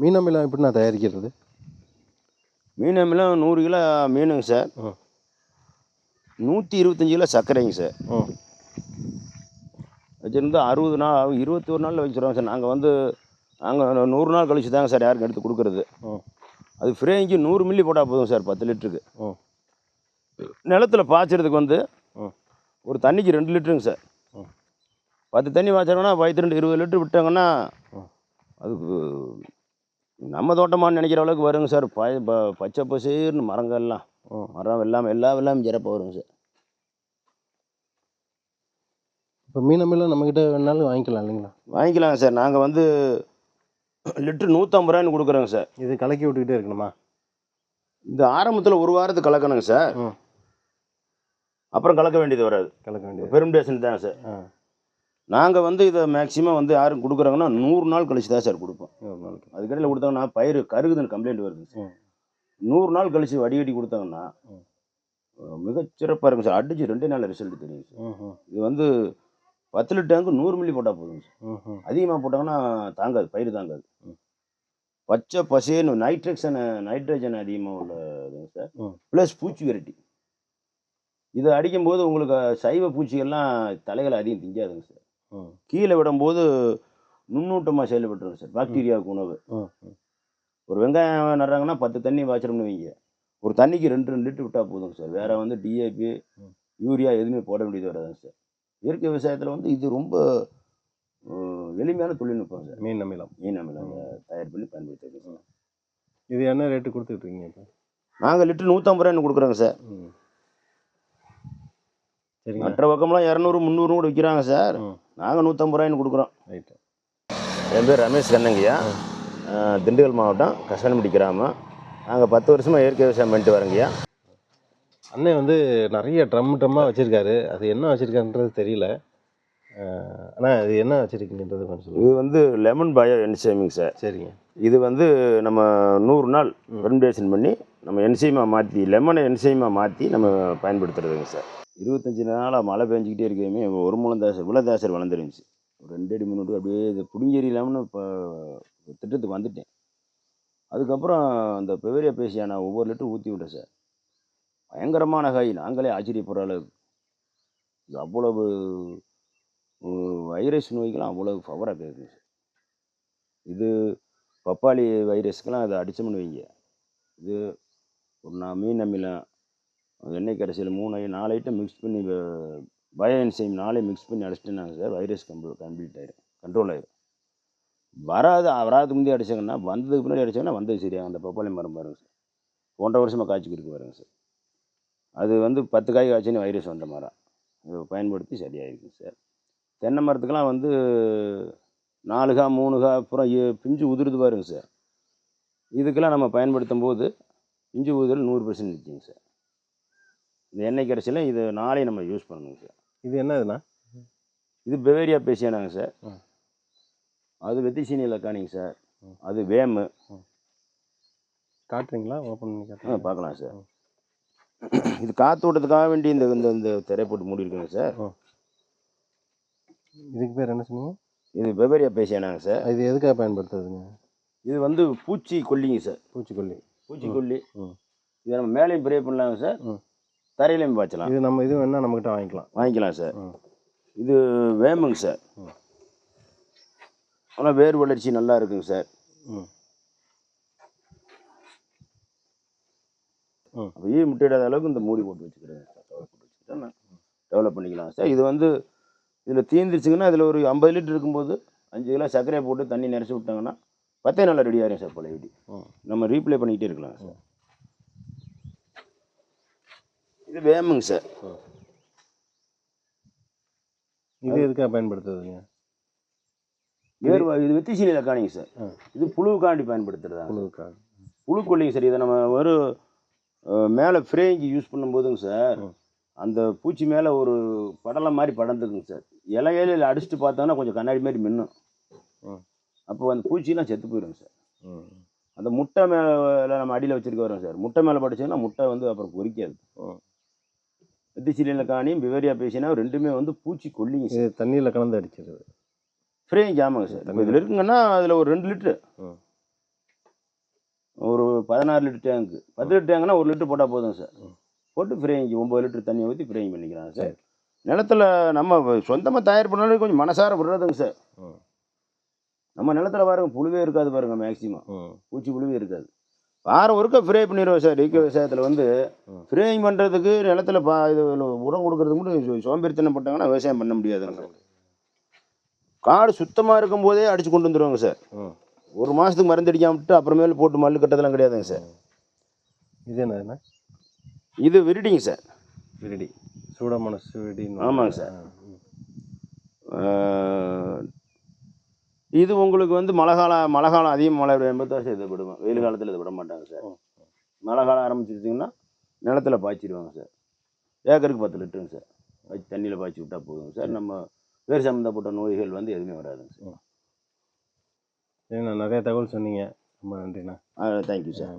மீன் அமிலம் எப்படி நான் தயாரிக்கிறது? மீன் அமிலம் நூறு கிலோ மீனுங்க சார். நூற்றி இருபத்தஞ்சி கிலோ சர்க்கரைங்க சார். வச்சுருந்து அறுபது நாள் இருபத்தி ஒரு நாளில் வச்சுருவோம் சார். நாங்கள் வந்து நாங்கள் நூறு நாள் கழிச்சு தாங்க சார் யாருக்கும் எடுத்து கொடுக்குறது. ம் அது ஃப்ரேங்க்கு நூறு மில்லி போட்டால் போதும் சார் பத்து லிட்டருக்கு. நிலத்துல பாய்ச்சறதுக்கு வந்து ம் ஒரு தண்ணிக்கு ரெண்டு லிட்டருங்க சார். பத்து தண்ணி பாய்ச்சோம்னா பத்து ரெண்டு இருபது லிட்டர் விட்டாங்கன்னா அதுக்கு நம்ம தோட்டமான்னு நினைக்கிற அளவுக்கு வருங்க சார். ப ப- பச்சை பசேர்னு மரங்கள்லாம். ம் மரம் எல்லாம் எல்லாம் எல்லாம் சிறப்பாக வருங்க சார். இப்போ மீன் அமிலம் நம்மக்கிட்ட வேணாலும் வாங்கிக்கலாம் இல்லைங்களா? வாங்கிக்கலாங்க சார். நாங்கள் வந்து லிட்டர் நூற்றம்பது ரூபாய்னு கொடுக்குறோங்க சார். இது கலக்கி விட்டுக்கிட்டே இருக்கணுமா? இந்த ஆரம்பத்தில் ஒரு வாரத்துக்கு கலக்கணுங்க சார். அப்புறம் கலக்க வேண்டியது வராது. கலக்க வேண்டியது. பெருமிடேஷன் தான் சார். ஆ. நாங்கள் வந்து இதை மேக்ஸிமம் வந்து யாரும் கொடுக்குறாங்கன்னா நூறு நாள் கழிச்சு தான் சார் கொடுப்போம். அதுக்கடையில் கொடுத்தாங்கன்னா பயிர் கருகுதுன்னு கம்ப்ளைண்ட் வருது நூறு நாள் கழிச்சு வடிகட்டி கொடுத்தாங்கன்னா மிகச்சிறப்பாக இருக்கும் சார் அடிச்சு ரெண்டே நாள் ரிசல்ட் தெரியும் சார் இது வந்து பத்து லிட்டர் டேங்க்கு நூறு மில்லி போட்டால் போதுங்க சார் அதிகமாக போட்டாங்கன்னா தாங்காது பயிர் தாங்காது. பச்சை பசேன்னு நைட்ரக்ஷன் நைட்ரஜன் அதிகமாக உள்ள இதுங்க சார். ப்ளஸ் பூச்சி வெரைட்டி. இதை அடிக்கும்போது உங்களுக்கு சைவ பூச்சிகள்லாம் தலைகளை அதிகம் திங்காதுங்க சார் கீழே விடும்போது நுண்ணூட்டமாக செயல்பட்டுருங்க சார். பாக்டீரியாவுக்கு உணவு. ஒரு வெங்காயம் நடுறாங்கன்னா பத்து தண்ணி பாய்ச்சணும்னு வைங்க. ஒரு தண்ணிக்கு ரெண்டு ரெண்டு லிட்டர் விட்டால் போதுங்க சார். வேறு வந்து டிஏபி. யூரியா எதுவுமே போட வேண்டியது வராதுங்க சார். இயற்கை விவசாயத்தில் வந்து இது ரொம்ப எளிமையான தொழில்நுட்பம் சார். மீன் அமிலம். மீன் அமிலம் தயார் பண்ணி பயன்படுத்திருக்கோம் சார். இது என்ன ரேட்டு கொடுத்துட்டு இருக்கீங்க இப்போ? நாங்கள் லிட்டர் நூற்றம்பது ரூபாய்னு கொடுக்குறோங்க சார். சரிங்க. மற்ற பக்கம்லாம் இரநூறு முந்நூறு கூட விற்கிறாங்க சார். நாங்கள் நூற்றம்பது ரூபாய்னு கொடுக்குறோம். ரைட்டு என் பேர் ரமேஷ் கண்ணங்கய்யா அஹ், திண்டுக்கல் மாவட்டம் கசனப்பட்டி கிராமம். நாங்கள் பத்து வருஷமாக இயற்கை விவசாயம் பண்ணிட்டு வரோங்கய்யா அண்ணன் வந்து நிறைய ட்ரம் ட்ரம்மாக வச்சுருக்காரு. அது என்ன வச்சுருக்காருன்றது தெரியல. ஆனால் அது என்ன வச்சுருக்கீங்கன்றது கொஞ்சம் சொல்லுங்கள் இது வந்து லெமன் பயோ என்சைமிங் சார். சரிங்க. இது வந்து நம்ம நூறு நாள் ஃபெர்மெண்டேஷன் பண்ணி நம்ம என்சைமாக மாற்றி லெமனை என்சைமாக மாற்றி நம்ம பயன்படுத்துறதுங்க சார். இருபத்தஞ்சி நாளாக மழை பெஞ்சிக்கிட்டே இருக்கவே ஒரு முழம் தாசர் விளதாசர் வளர்ந்துருந்துச்சு. ஒரு ரெண்டு அடி மூணு அடி அப்படியே இது புடிஞ்செறியலாம்னு இப்போ திட்டத்துக்கு வந்துட்டேன். அதுக்கப்புறம் அந்த பெவரியா பேசியா நான் ஒவ்வொரு லிட்டரும் ஊற்றி விட்டேன் சார். பயங்கரமான காய் நாங்களே ஆச்சரியப்படுற அளவுக்கு. இது அவ்வளவு வைரஸ் நோய்க்கெல்லாம் அவ்வளவு ஃபவராக கேட்குங்க சார். இது பப்பாளி வைரஸ்க்கெலாம் அதை அடிச்சோம்னு வைங்க. இது ஒரு நான் மீன் அமிலம் எண்ணெய் கடைசியில் மூணு ஐ- நாலு ஐட்டம் மிக்ஸ் பண்ணி பயோ என்சைம் நாளே மிக்ஸ் பண்ணி அடிச்சிட்டேனாங்க சார் வைரஸ் கம்ப்ளூ கம்ப்ளீட் ஆகிடும் கண்ட்ரோல் ஆகிடும் வராது வராதுக்கு முந்தைய அடித்தாங்கன்னா வந்ததுக்கு பின்னாடி அடித்தாங்கன்னா வந்தது சரியாக அந்த பப்பாளி மரம் பாருங்கள் சார் ஒன்றரை வருஷமாக காய்ச்சிக்கிட்டு இருக்கு பாருங்க சார் அது வந்து பத்து காய் காய்ச்சின்னு வைரஸ் வந்த மரம். இதை பயன்படுத்தி சரியாயிருக்கும் சார் தென்னை மரத்துக்கெல்லாம் வந்து நாலுகா மூணுகா அப்புறம் ஏ- பிஞ்சு உதிருது பாருங்க சார் இதுக்கெல்லாம் நம்ம பயன்படுத்தும் போது பிஞ்சு உதிரல் நூறு பர்சன்ட் நிற்குங்க சார் இந்த எண்ணெய் கரைசல இது நாளே நம்ம யூஸ் பண்ணணுங்க சார். இது என்னதுண்ணா இது பெவேரியா பேசியானாங்க சார். அது வெத்திசீனியில் காணிங்க சார். அது வேமு. காட்டுறீங்களா? ஓப்பன் பண்ணி ஆ காட்டுறீங்க பார்க்கலாம் சார். இது காத்தோட்டத்துக்காக வேண்டி இந்த இந்த இந்த திரை போட்டு மூடி இருக்குங்க சார். இதுக்கு பேர் என்ன சொன்னீங்க? இது பெவேரியா பேசியானாங்க சார். இது எதுக்காக பயன்படுத்துறதுங்க? இது வந்து பூச்சி கொல்லிங்க சார். பூச்சிக்கொல்லி. பூச்சிக்கொல்லி. இதை நம்ம மேலேயும் ப்ரே பண்ணலாங்க சார். தரையிலையும் பாய்ச்சலாம். இது நம்ம இது வேணால் நம்மக்கிட்ட வாங்கிக்கலாம். வாங்கிக்கலாம் சார். இது வேமுங்க சார். ஆனால் வேர் வளர்ச்சி நல்லா இருக்குங்க சார். ம். அப்போ ஈ முட்டையிடாத அளவுக்கு இந்த மூடி போட்டு வச்சுக்கிறேன் போட்டு டெவலப் பண்ணிக்கலாம். சார் இது வந்து இதில் தீந்துருச்சுங்கன்னா இதில் ஒரு ஐம்பது லிட்டர் இருக்கும்போது அஞ்சு கிலோ சர்க்கரையை போட்டு தண்ணி நிறச்சி விட்டாங்கன்னா பத்தே நாளில் ரெடி ஆயிரும் சார் பழைய ம். நம்ம ரீப்ளே பண்ணிக்கிட்டே இருக்கலாம் சார். இது வேமுங்க சார். இது எதுக்காக பயன்படுத்துறதுங்க? வேறு இது வெத்திசீனியில் காணிங்க சார். இது புழுவுக்காண்டி பயன்படுத்துறதா புழுவுக்காக புழுக்கொல்லிங்க சார் இதை நம்ம ஒரு மேலே ஃப்ரேங்க்கு யூஸ் பண்ணும்போதுங்க சார். அந்த பூச்சி மேலே ஒரு படலம் மாதிரி படர்ந்துக்குங்க சார். இலையில அடிச்சுட்டு பார்த்தோன்னா கொஞ்சம் கண்ணாடி மாதிரி மின்னும். அப்போ அந்த பூச்சிலாம் செத்து போயிடுங்க சார். அந்த முட்டை மேலே நம்ம அடியில் வச்சிருக்க வரோம் சார். முட்டை மேலே படிச்சோன்னா முட்டை வந்து அப்புறம் பொரிக்காது ம். வெத்திசீனியில் காணியும் பிவேரியா பேசினா ரெண்டுமே வந்து பூச்சி கொல்லிங்க சார். தண்ணியில் கலந்து அடிச்சிருது ஃப்ரேங்க் ஆமாங்க சார். இதில் இருக்குங்கன்னா அதில் ஒரு ரெண்டு லிட்ரு ம் ஒரு பதினாறு லிட்டர் டேங்க்கு பத்து லிட்டர் டேங்குனா ஒரு லிட்டர் போட்டால் போதும் சார். போட்டு ஃப்ரேயிங் ஒம்பது லிட்டர் தண்ணியை ஊற்றி ஃப்ரேயிங் பண்ணிக்கிறாங்க சார். நிலத்துல நம்ம சொந்தமாக தயார் பண்ணாலும் கொஞ்சம் மனசார விடுறதுங்க சார். நம்ம நிலத்துல பாருங்க புழுவே இருக்காது பாருங்க மேக்ஸிமம் பூச்சி புழுவே இருக்காது. வாரம் ஒருக்கா ஃப்ரே பண்ணிடுவோம் சார் ஈக்க விவசாயத்தில் வந்து. ஃப்ரேயிங் பண்ணுறதுக்கு நிலத்துல பா இது உரம் கொடுக்கறதுக்கு மட்டும் சோ- சோம்பேறித்தனம் பட்டாங்கன்னா விவசாயம் பண்ண முடியாதுங்க காடு சுத்தமாக இருக்கும்போதே அடித்து கொண்டு வந்துடுவாங்க சார் ஒரு மாதத்துக்கு மருந்து அடிக்காம விட்டு அப்புறமேல போட்டு மல்லு கட்டதெல்லாம் கிடையாதுங்க சார் இது என்னதுண்ணா இது விரிடிங்க சார் விரிடி. சூடமனசு விரிடின்னு ஆமாங்க சார். ஆ, இது உங்களுக்கு வந்து மழை காலம் மழை காலம் அதிகம் மழை எண்பது வருஷம் இதை விடுவோம் வெயில் காலத்தில் இதை விட மாட்டாங்க சார். மழை காலம் ஆரம்பிச்சிருச்சிங்கன்னா நிலத்துல பாய்ச்சிடுவாங்க சார். ஏக்கருக்கு பத்து லிட்டருங்க சார். வச்சு தண்ணியில் பாய்ச்சி விட்டால் போதுங்க சார். நம்ம வேர் சம்மந்தப்பட்ட நோய்கள் வந்து எதுவுமே வராதுங்க சார். சரிண்ணா நிறைய தகவல் சொன்னீங்க. ரொம்ப நன்றிண்ணா. Thank you sir.